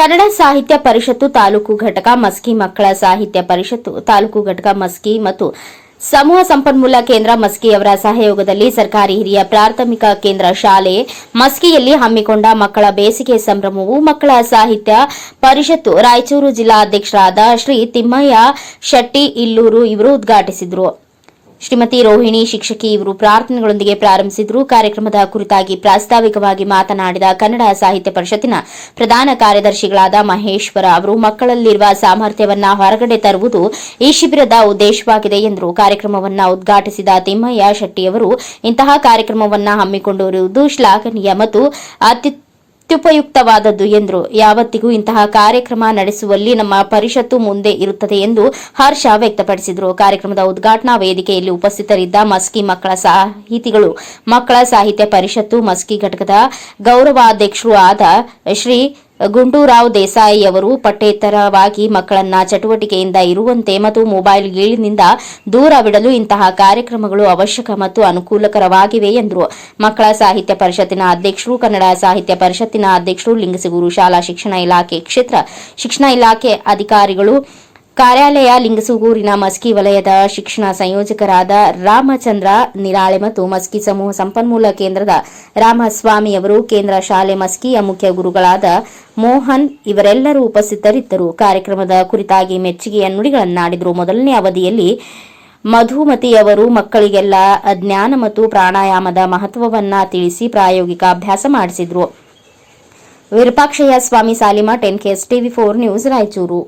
ಕನ್ನಡ ಸಾಹಿತ್ಯ ಪರಿಷತ್ತು ತಾಲೂಕು ಘಟಕ ಮಸ್ಕಿ ಮಕ್ಕಳ ಸಾಹಿತ್ಯ ಪರಿಷತ್ತು, ತಾಲೂಕು ಘಟಕ ಮಸ್ಕಿ ಮತ್ತು ಸಮೂಹ ಸಂಪನ್ಮೂಲ ಕೇಂದ್ರ ಮಸ್ಕಿಯವರ ಸಹಯೋಗದಲ್ಲಿ ಸರ್ಕಾರಿ ಹಿರಿಯ ಪ್ರಾಥಮಿಕ ಕೇಂದ್ರ ಶಾಲೆ ಮಸ್ಕಿಯಲ್ಲಿ ಹಮ್ಮಿಕೊಂಡ ಮಕ್ಕಳ ಬೇಸಿಗೆ ಸಂಭ್ರಮವು ಮಕ್ಕಳ ಸಾಹಿತ್ಯ ಪರಿಷತ್ತು, ರಾಯಚೂರು ಜಿಲ್ಲಾ ಅಧ್ಯಕ್ಷರಾದ ಶ್ರೀ ತಿಮ್ಮಯ್ಯ ಶೆಟ್ಟಿ ಇಲ್ಲೂರು ಇವರು ಉದ್ಘಾಟಿಸಿದರು. ಶ್ರೀಮತಿ ರೋಹಿಣಿ ಶಿಕ್ಷಕಿ ಇವರು ಪ್ರಾರ್ಥನೆಗಳೊಂದಿಗೆ ಪ್ರಾರಂಭಿಸಿದ್ರು. ಕಾರ್ಯಕ್ರಮದ ಕುರಿತಾಗಿ ಪ್ರಾಸ್ತಾವಿಕವಾಗಿ ಮಾತನಾಡಿದ ಕನ್ನಡ ಸಾಹಿತ್ಯ ಪರಿಷತ್ತಿನ ಪ್ರಧಾನ ಕಾರ್ಯದರ್ಶಿಗಳಾದ ಮಹೇಶ್ವರ ಅವರು, ಮಕ್ಕಳಲ್ಲಿರುವ ಸಾಮರ್ಥ್ಯವನ್ನ ಹೊರಗಡೆ ತರುವುದು ಈ ಶಿಬಿರದ ಉದ್ದೇಶವಾಗಿದೆ ಎಂದರು. ಕಾರ್ಯಕ್ರಮವನ್ನ ಉದ್ಘಾಟಿಸಿದ ತಿಮ್ಮಯ್ಯ ಶೆಟ್ಟಿಯವರು, ಇಂತಹ ಕಾರ್ಯಕ್ರಮವನ್ನ ಹಮ್ಮಿಕೊಂಡಿರುವುದು ಶ್ಲಾಘನೀಯ ಮತ್ತು ಅತ್ಯು ಅತ್ಯುಪಯುಕ್ತವಾದದ್ದು ಎಂದರು. ಯಾವತ್ತಿಗೂ ಇಂತಹ ಕಾರ್ಯಕ್ರಮ ನಡೆಸುವಲ್ಲಿ ನಮ್ಮ ಪರಿಷತ್ತು ಮುಂದೆ ಇರುತ್ತದೆ ಎಂದು ಹರ್ಷ ವ್ಯಕ್ತಪಡಿಸಿದರು. ಕಾರ್ಯಕ್ರಮದ ಉದ್ಘಾಟನಾ ವೇದಿಕೆಯಲ್ಲಿ ಉಪಸ್ಥಿತರಿದ್ದ ಮಸ್ಕಿ ಮಕ್ಕಳ ಸಾಹಿತಿಗಳು, ಮಕ್ಕಳ ಸಾಹಿತ್ಯ ಪರಿಷತ್ತು ಮಸ್ಕಿ ಘಟಕದ ಗೌರವಾಧ್ಯಕ್ಷರು ಆದ ಶ್ರೀ ಗುಂಡೂರಾವ್ ದೇಸಾಯಿ ಅವರು ಪಠ್ಯೇತರವಾಗಿ ಮಕ್ಕಳನ್ನ ಚಟುವಟಿಕೆಯಿಂದ ಇರುವಂತೆ ಮತ್ತು ಮೊಬೈಲ್ ಗೀಳಿನಿಂದ ದೂರವಿಡಲು ಇಂತಹ ಕಾರ್ಯಕ್ರಮಗಳು ಅವಶ್ಯಕ ಮತ್ತು ಅನುಕೂಲಕರವಾಗಿವೆ ಎಂದರು. ಮಕ್ಕಳ ಸಾಹಿತ್ಯ ಪರಿಷತ್ತಿನ ಅಧ್ಯಕ್ಷರು, ಕನ್ನಡ ಸಾಹಿತ್ಯ ಪರಿಷತ್ತಿನ ಅಧ್ಯಕ್ಷರು, ಲಿಂಗಸಿಗೂರು ಶಾಲಾ ಶಿಕ್ಷಣ ಇಲಾಖೆ ಕ್ಷೇತ್ರ, ಶಿಕ್ಷಣ ಇಲಾಖೆ ಅಧಿಕಾರಿಗಳು ಕಾರ್ಯಾಲಯ ಲಿಂಗಸೂಗೂರಿನ ಮಸ್ಕಿ ವಲಯದ ಶಿಕ್ಷಣ ಸಂಯೋಜಕರಾದ ರಾಮಚಂದ್ರ ನಿರಾಳೆ ಮತ್ತು ಮಸ್ಕಿ ಸಮೂಹ ಸಂಪನ್ಮೂಲ ಕೇಂದ್ರದ ರಾಮಸ್ವಾಮಿ ಅವರು ಕೇಂದ್ರ ಶಾಲೆ ಮಸ್ಕಿಯ ಮುಖ್ಯ ಗುರುಗಳಾದ ಮೋಹನ್ ಇವರೆಲ್ಲರೂ ಉಪಸ್ಥಿತರಿದ್ದರು. ಕಾರ್ಯಕ್ರಮದ ಕುರಿತಾಗಿ ಮೆಚ್ಚುಗೆಯ ನುಡಿಗಳನ್ನಾಡಿದರು. ಮೊದಲನೇ ಅವಧಿಯಲ್ಲಿ ಮಧುಮತಿ ಅವರು ಮಕ್ಕಳಿಗೆಲ್ಲ ಜ್ಞಾನ ಮತ್ತು ಪ್ರಾಣಾಯಾಮದ ಮಹತ್ವವನ್ನು ತಿಳಿಸಿ ಪ್ರಾಯೋಗಿಕ ಅಭ್ಯಾಸ ಮಾಡಿಸಿದ್ರು. Virupakshayya Swami Salimath NKS TV four news Raichur.